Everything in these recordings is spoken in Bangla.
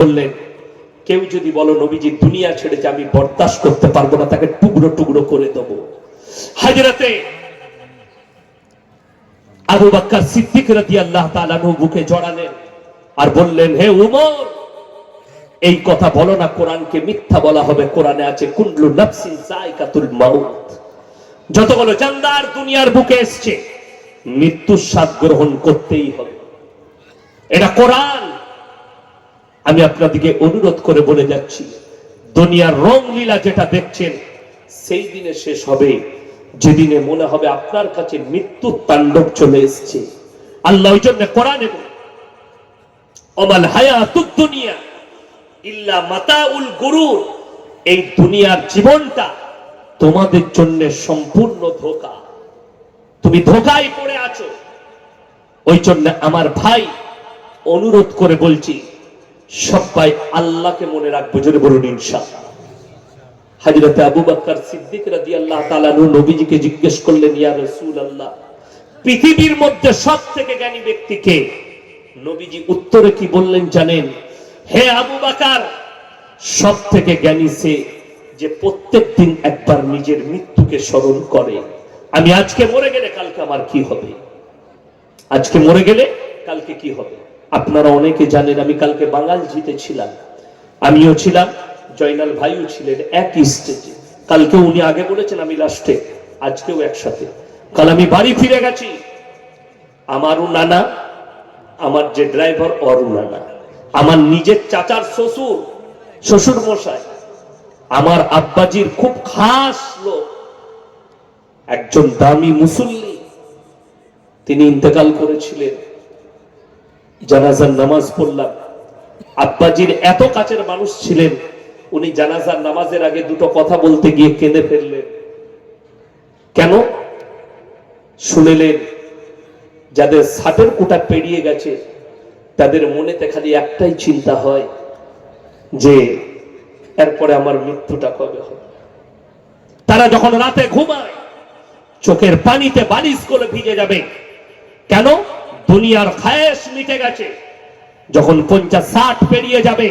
বললেন, কেউ যদি বলো, নবীজি, দুনিয়া ছেড়েছে আমি বরদাস্ত করতে পারব না, তাকে টুকরো টুকরো করে দেবো। হাজরাতে আবু বাক্কার সিদ্দিক রাদি আল্লাহ তালানু বুকে জড়ালেন আর বললেন, হে উমর, এই কথা বলো না, কোরআনকে মিথ্যা বলা হবে। কোরআনে আছে কুন্ডলু নাফসিন জায়কাতুল মাউত। যতগুলো জানদার দুনিয়ার বুকে এসছে, মৃত্যুর স্বাদ গ্রহণ করতেই হবে। এটা কোরআন। আমি আপনাদিকে অনুরোধ করে বলে যাচ্ছি, দুনিয়ার রং লীলা যেটা দেখছেন, সেই দিনে শেষ হবে। যেদিনে মনে হবে আপনার কাছে মৃত্যুর তাণ্ডব চলে এসছে। আল্লাহ ওই জন্য কোরআনে অমাল হায়াতুদ দুনিয়া ইল্লা মাতাউল গুরুর। এই দুনিয়ার জীবনটা তোমাদের জন্য সম্পূর্ণ ধোকা। তুমি ধোকায় পড়ে আছো। ওই জন্য আমার ভাই অনুরোধ করে বলছি সবাই আল্লাহকে মনে রাখব যদি বলুন ইনশাআল্লাহ। হাজরতে আবু বাক্কার সিদ্দিক রাদিয়াল্লাহু তাআলা নূর নবীজিকে জিজ্ঞেস করলেন, ইয়া রাসূলুল্লাহ, পৃথিবীর মধ্যে সব থেকে জ্ঞানী ব্যক্তিকে নবীজি উত্তরে কি বললেন জানেন? হে আবু বাকার সব থেকে জ্ঞানী সে যে প্রত্যেক দিন একবার নিজের মৃত্যুকে স্মরণ করে। আমি আজকে মরে গেলে কালকে আমার কি হবে? আজকে মরে গেলে কালকে কি হবে? আপনারা অনেকে জানেন, আমি কালকে বাঙাল জিতেছিলাম আমিও ছিলাম, জয়নাল ভাইও ছিলেন এক স্টেজে কালকে উনি আগে বলেছেন আমি লাস্টে আজকেও একসাথে। কাল আমি বাড়ি ফিরে গেছি। আমারও নানা, আমার যে ড্রাইভার অরু নানা। আমার নিজের চাচার শ্বশুর শ্বশুর মশাই আমার আব্বাজির খুব খাস লোক, একজন দামি মুসল্লি, তিনি ইন্তেকাল করেছিলেন। জানাজার নামাজ পড়লাম। আব্বাজির এত কাছের মানুষ ছিলেন, উনি জানাজার নামাজের আগে দুটো কথা বলতে গিয়ে কেঁদে ফেললেন। কেন? শুনেলেন, যাদের ষাটের কোটা পেরিয়ে গেছে, তাদের মনেতে খালি একটাই চিন্তা হয় যে, এরপরে আমার মৃত্যুটা কবে হবে? তারা যখন রাতে ঘুমায়, চোখের পানিতে বালিশ করে ভিজে যাবে। কেন? দুনিয়ার খায়েশ মিটে গেছে। যখন পঞ্চাশ ষাট পেরিয়ে যাবে,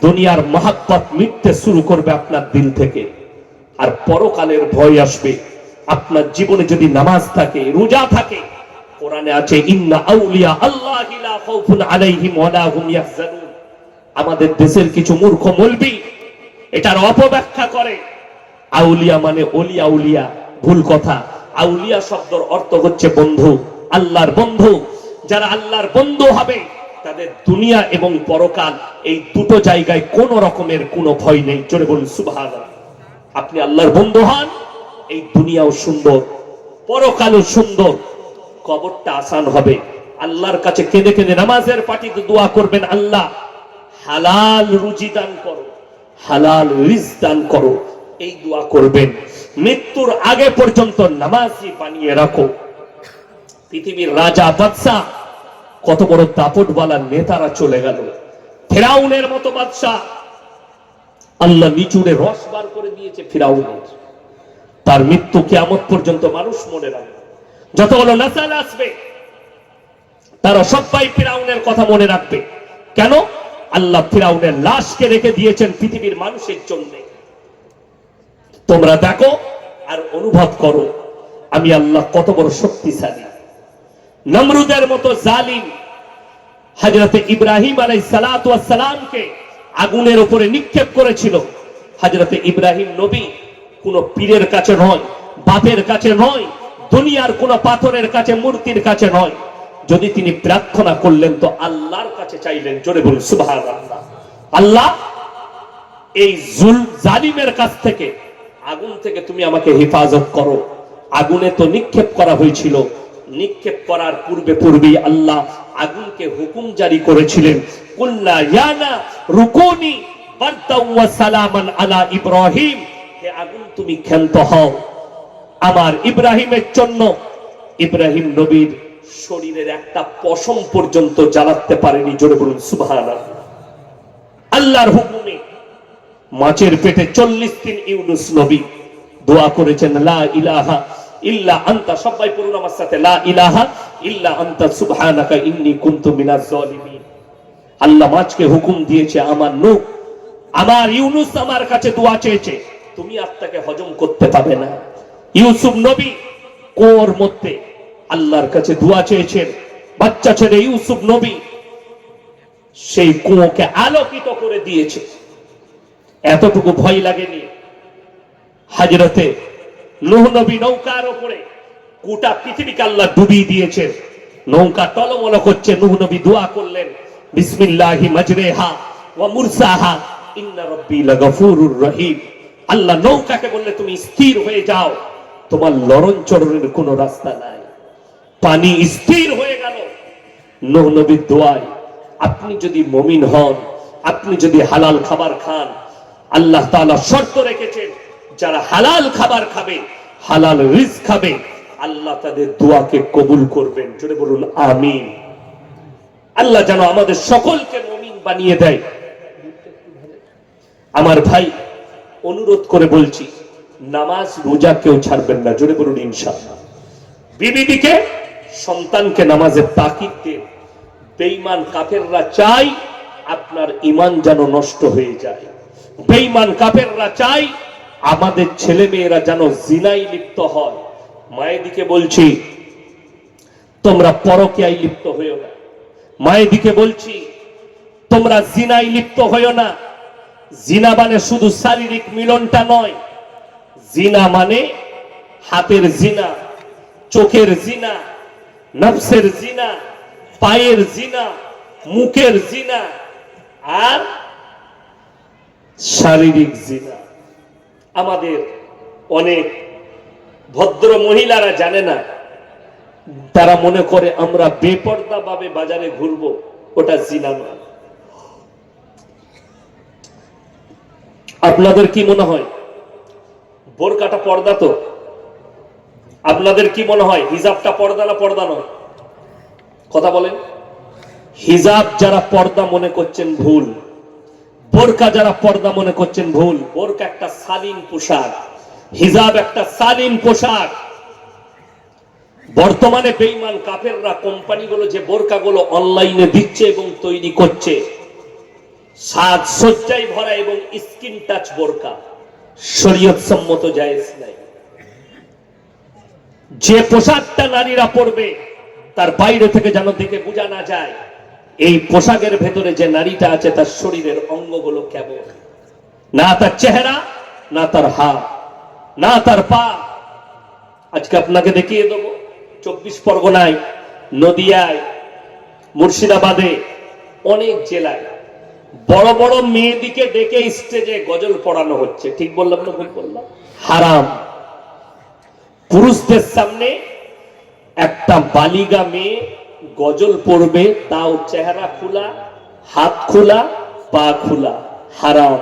দুনিয়ার মহাব্বত মিটতে শুরু করবে আপনার দিল থেকে। আর পরকালের ভয় আসবে। আপনার জীবনে যদি নামাজ থাকে, রোজা থাকে, কোরআনে আছে, ইন্না আউলিয়া আল্লাহ আমাদের দেশের কিছু মূর্খ মলবি এটার অপব্যাখ্যা করে। আউলিয়া মানে অলি আউলিয়া, ভুল কথা। আউলিয়া শব্দর অর্থ হচ্ছে বন্ধু, আল্লাহর বন্ধু। যারা আল্লাহর বন্ধু হবে, তাদের দুনিয়া এবং পরকাল এই দুটো জায়গায় কোন রকমের কোনো ভয় নেই। জোরে বলুন সুবহান আপনি আল্লাহর বন্ধু হন, এই দুনিয়াও সুন্দর, পরকালও সুন্দর, কবরটা আসান হবে। আল্লাহর কাছে কেঁদে কেঁদে নামাজের পাটিতে দোয়া করবেন আল্লাহ। হালাল রুজি দান করো, হালাল রিজ দান করো, এই দোয়া করবেন। মৃত্যুর আগে পর্যন্ত নামাজি বানিয়ে রাখো। পৃথিবীর রাজা বাদশাহ কত বড় দাপটওয়ালা নেতারা চলে গেল। ফেরাউনের মতো বাদশাহ আল্লাহ নিচুড়ে রস বার করে দিয়েছে ফিরাউনের। তার মৃত্যু কেয়ামত পর্যন্ত মানুষ মনে রাখবে। যতগুলো নাসাল আসবে তারা সবাই ফিরাউনের কথা মনে রাখবে। কেন? আল্লাহ ফিরাউনের লাশকে রেখে দিয়েছেন পৃথিবীর মানুষের জন্য। তোমরা দেখো আর অনুভব করো আমি আল্লাহ কত বড় শক্তিশালী। নমরুদের মতো জালিম হাজরতে ইব্রাহিম আলাই সালামকে আগুনের উপরে নিক্ষেপ করেছিল। হাজরতে ইব্রাহিম নবী কোন পীরের কাছে নয়, বাপের কাছে নয়, দুনিয়ার কোন পাথরের কাছে, মূর্তির কাছে নয়। যদি তিনি প্রার্থনা করলেন তো আল্লাহর কাছে চাইলেন, জোরে বলুন সুবাহ আল্লাহ, এই জুল জালিমের কাছ থেকে, আগুন থেকে তুমি আমাকে হেফাজত করো। আগুনে তো নিক্ষেপ করা হয়েছিল নিক্ষেপ করার পূর্বে পূর্বেই আল্লাহ আগুনকে হুকুম জারি করেছিলেন। কুল্লা ইয়ানা রুকুনি ওয়া সালামান আলা ইব্রাহিম। হে আগুন, তুমি ক্ষান্ত হও। আমার ইব্রাহিমের জন্য ইব্রাহিম নবীর শরীরের একটা পশম পর্যন্ত জ্বালাতে পারেনি, জোরে বলুন, সুবহানাল্লাহ। আল্লাহর হুকুমে মাছের পেটে চল্লিশ দিন ইউনুস নবী দোয়া করেছেন, লা ইলাহা ইল্লা আন্তা, সবাই পড়ুন আমার সাথে ইলাহা ইল্লা সুবহানাকা কুনতু মিনাজ জালিমিন আল্লাহ হুকুম দিয়েছে, আমার নূহ আমার আমার কাছে দোয়া চেয়েছে, তুমি আত্মাকে হজম করতে পাবে না। ইউসুফ নবী কোর মধ্যে আল্লাহর কাছে দোয়া চেয়েছেন, বাচ্চা ছেলে ইউসুফ নবী সেই কুয়োকে আলোকিত করে দিয়েছে। এতটুকু ভয় লাগেনি। হাজরতে নুহ নবী নৌকার ওপরে গোটা পৃথিবীকে আল্লাহ ডুবিয়ে দিয়েছেন। নৌকা টলমল করছে, নুহ দোয়া করলেন, বিসমিল্লাহি ওয়া মুরসাহা, ইন্না লাগাফুরুর রহিম। আল্লাহ নৌকাকে বললে, তুমি স্থির হয়ে যাও, তোমার লরণ চরণের কোনো রাস্তা নাই। পানি স্থির হয়ে গেল। নূহ দোয়ায়, আপনি যদি মমিন হন, আপনি যদি হালাল খাবার খান, আল্লাহ তাআলা শর্ত রেখেছেন যারা হালাল খাবার খাবে, হালাল রিজ খাবে, আল্লাহ তাদের দোয়াকে কবুল করবেন। জোরে বলুন, আমিন। আল্লাহ যেন আমাদের সকলকে মমিন বানিয়ে দেয়। আমার ভাই, অনুরোধ করে বলছি, নামাজ, রোজা কেউ ছাড়বেন না। জোরে বলুন, ইনশাআল্লাহ। বিবিদিকে সন্তানকে নামাজের তাকিদ দেন বেঈমান কাফেররা চাই আপনার ইমান যেন নষ্ট হয়ে যায়। বেইমান কাফেররা চাই আমাদের ছেলে মেয়েরা যেন জিনাই লিপ্ত হয়। মায়েদিকে বলছি, তোমরা পরকিয়ায় লিপ্ত হইও না। মায়েদিকে বলছি, তোমরা জিনাই লিপ্ত হইও না। জিনা মানে শুধু শারীরিক মিলনটা নয়। জিনা মানে হাতের জিনা, চোখের জিনা, নফসের জিনা, পায়ের জিনা, মুখের জিনা, আর শারীরিক জিনা। আমাদের অনেক ভদ্র মহিলারা জানে না, তারা মনে করে আমরা বেপর্দা ভাবে বাজারে ঘুরবো, ওটা জিনা নয়। আপনাদের কি মনে হয়? বোরকাটা পর্দা তো? আপনাদের কি মনে হয়, হিজাবটা পর্দা না পর্দা নয়? কথা বলেন। হিজাব যারা পর্দা মনে করছেন ভুল। বোরকা যারা পর্দা মনে করছেন, ভুল। বোরকা একটা সালিম পোশাক, হিজাব একটা সালিম পোশাক। বর্তমানে বেইমান কাফেররা কোম্পানিগুলো যে বোরকাগুলো অনলাইনে দিচ্ছে এবং তৈরি করছে সাজ সজ্জায় ভরা এবং স্কিন টাচ বোরকা, শরীয়ত সম্মত জায়েজ নাই। যে পোশাকটা নারীরা পরবে, তার বাইরে থেকে যেন দেখে বোঝা না যায় এই পোশাকের ভেতরে যে নারীটা আছে, তার শরীরের অঙ্গগুলো কেমন না তার চেহারা, না তার হাত, না তার পা। আজকে আপনাকে দেখিয়ে দেবো, চব্বিশ পরগনায়, নদিয়ায়, মুর্শিদাবাদে, অনেক জেলায় বড় বড় মেয়েদিকে ডেকে স্টেজে গজল পড়ানো হচ্ছে। ঠিক বললাম না ভুল বললাম? হারাম। পুরুষদের সামনে একটা বালিগা মেয়ে গজল পড়বে, তাও চেহারা খোলা, হাত খোলা, পা খোলা, হারাম।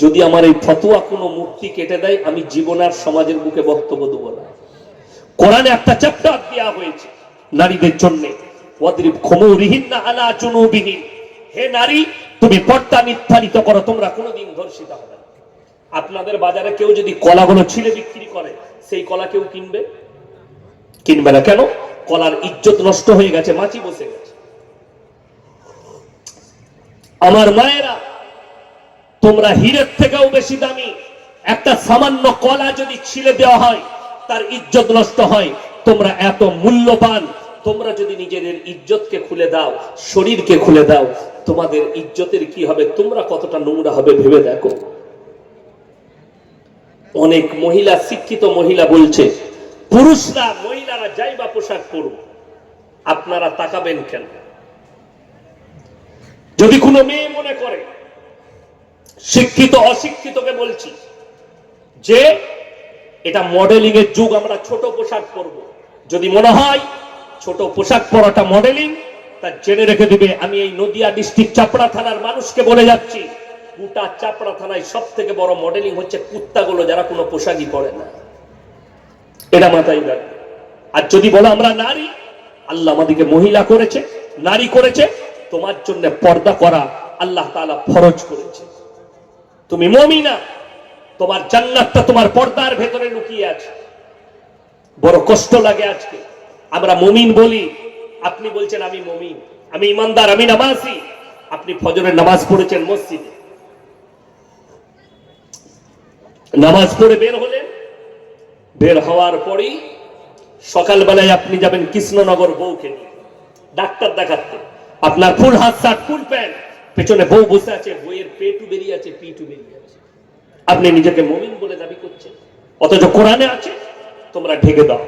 যদি আমার এই ফতোয়া কোনো মূর্তি কেটে দেয়, আমি জীবন আর সমাজের বুকে বক্তব্য দেবো না। কোরআনে একটা চ্যাপ্টার দেওয়া হয়েছে নারীদের জন্য। ওয়াদরিব খুমুরিহিন্না আলা জুনুবিহিন হে নারী, তুমি পর্দা নির্ধারিত করো, তোমরা কোনোদিন ধর্ষিত হবে আপনাদের বাজারে কেউ যদি কলাগুলো ছিলে বিক্রি করে, সেই কলা কেউ কিনবে? কিনবে না কেন? কলার ইজ্জত নষ্ট হয়ে গেছে মাছি বসে গেছে। আমার মায়েরা, তোমরা হীরের থেকেও বেশি দামি। একটা সামান্য কলা যদি ছিলে দেওয়া হয়, তার ইজ্জত নষ্ট হয়। তোমরা এত মূল্যবান, তোমরা যদি নিজেদের ইজ্জতকে খুলে দাও, শরীরকে খুলে দাও, তোমাদের ইজ্জতের কি হবে? তোমরা কতটা নোংরা হবে ভেবে দেখো। অনেক মহিলা, শিক্ষিত মহিলা বলছে পুরুষরা মহিলারা যাই বা পোশাক পরুক, আপনারা তাকাবেন কেন? যদি কোনো মেয়ে মনে করে, শিক্ষিত, অশিক্ষিতকে বলছি, যে এটা মডেলিং এর যুগ, আমরা ছোট পোশাক পরবো। যদি মনে হয় ছোট পোশাক পরাটা মডেলিং তা জেনে রেখে দিবে, আমি এই নদিয়া ডিস্ট্রিক্ট চাপড়া থানার মানুষকে বলে যাচ্ছি, গোটা চাপড়া থানায় সব থেকে বড় মডেলিং হচ্ছে কুত্তাগুলো, যারা কোনো পোশাকই পরে না। এটা মাথায় রাখবে আর যদি বলো আমরা নারী, আল্লাহ আমাদেরকে মহিলা করেছে, নারী করেছে, তোমার জন্য পর্দা করা আল্লাহ তাআলা ফরজ করেছে। তুমি মমিনা, তোমার জান্নাতটা তোমার পর্দার ভেতরে লুকিয়ে আছে। বড় কষ্ট লাগে আজকে। আমরা মমিন বলি, আপনি বলছেন আমি মমিন, আমি ইমানদার, আমি নামাজি। আপনি ফজরের নামাজ পড়েছেন মসজিদে। নামাজ পড়ে বের হলেন বের হওয়ার পরেই সকালবেলায় আপনি যাবেন কৃষ্ণনগর বউকে নিয়ে। ডাক্তার দেখাতে। আপনার ফুল হাত শার্ট ফুল প্যান্ট। পেছনে বউ বসে আছে বইয়ের পেটু বেরিয়ে আছে, পিটু বেরিয়ে আছে। আপনি নিজেকে মমিন বলে দাবি করছেন। অথচ কোরআনে আছে, তোমরা ঢেকে দাও।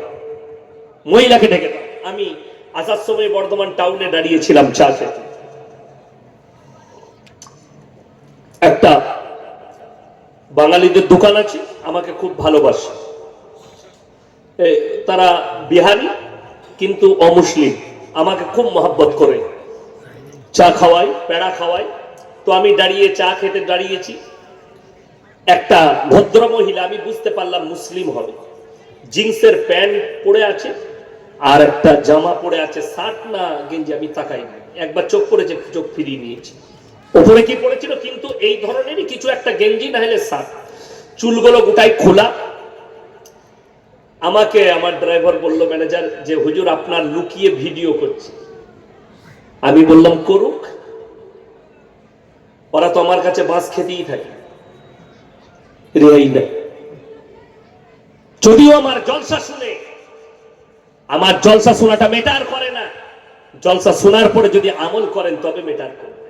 মহিলাকে ঢেকে দাও। আমি আসার সময় বর্ধমান টাউনে দাঁড়িয়েছিলাম চা খেতে। একটা বাঙালিদের দোকান আছে, আমাকে খুব ভালোবাসে। তারা বিহারি কিন্তু অমুসলিম। আমাকে খুব মহাব্বত করে। চা খাওয়াই, পেড়া খাওয়াই। তো আমি দাঁড়িয়ে চা খেতে দাঁড়িয়েছি। একটা ভদ্র মহিলা, আমি বুঝতে পারলাম মুসলিম হবে। জিন্সের প্যান্ট পরে আছে, আর একটা জামা পরে আছে, শার্ট না গেঞ্জি আমি তাকাই একবার চোখ পড়েছে, চোখ ফিরিয়ে নিয়েছি। ওপরে কি পড়েছিল? কিন্তু এই ধরনেরই কিছু একটা গেঞ্জি না হলে শার্ট। চুলগুলো গোটাই খোলা। আমাকে আমার ড্রাইভার বলল, ম্যানেজার, যে হুজুর আপনার লুকিয়ে ভিডিও করছে। আমি বললাম, করুক। ওরা তো আমার কাছে বাঁশ খেতেই থাকে। রেহাই নাই। যদিও আমার জলসা শুনে, আমার জলসা শোনাটা মেটার করে না। জলসা শোনার পরে যদি আমল করেন, তবে মেটার করবে।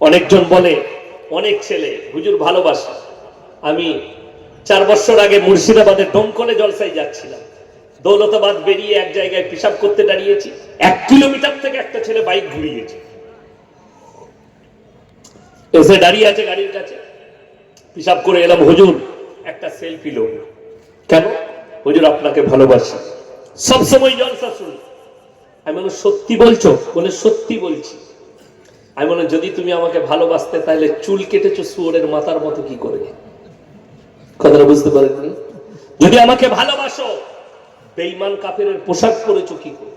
অনেকজন বলে, অনেক ছেলে, হুজুর ভালোবাসা। আমি চার বছর আগে মুর্শিদাবাদের ডোমকলে জলসাই যাচ্ছিলাম। দৌলতাবাদ বেরিয়ে এক জায়গায় পেশাব করতে দাঁড়িয়েছি। এক কিলোমিটার থেকে একটা ছেলে বাইক ঘুরিয়েছে। এসে দাঁড়িয়ে আছে গাড়ির কাছে। পেশাব করে এলাম, হুজুর, একটা সেলফি লোক। কেন? হুজুর, আপনাকে ভালোবাসি। সব সময় জলসা শুনি। আমি বললাম, সত্যি বলছো? বলে, সত্যি বলছি। আমি বললাম, যদি তুমি আমাকে ভালোবাসতে তাহলে চুল কেটেছো শুয়োরের মাথার মতো কি করে? কথাটা বুঝতে পারেননি? যদি আমাকে ভালোবাসো বেইমান কাপের পোশাক পরেছো কি করে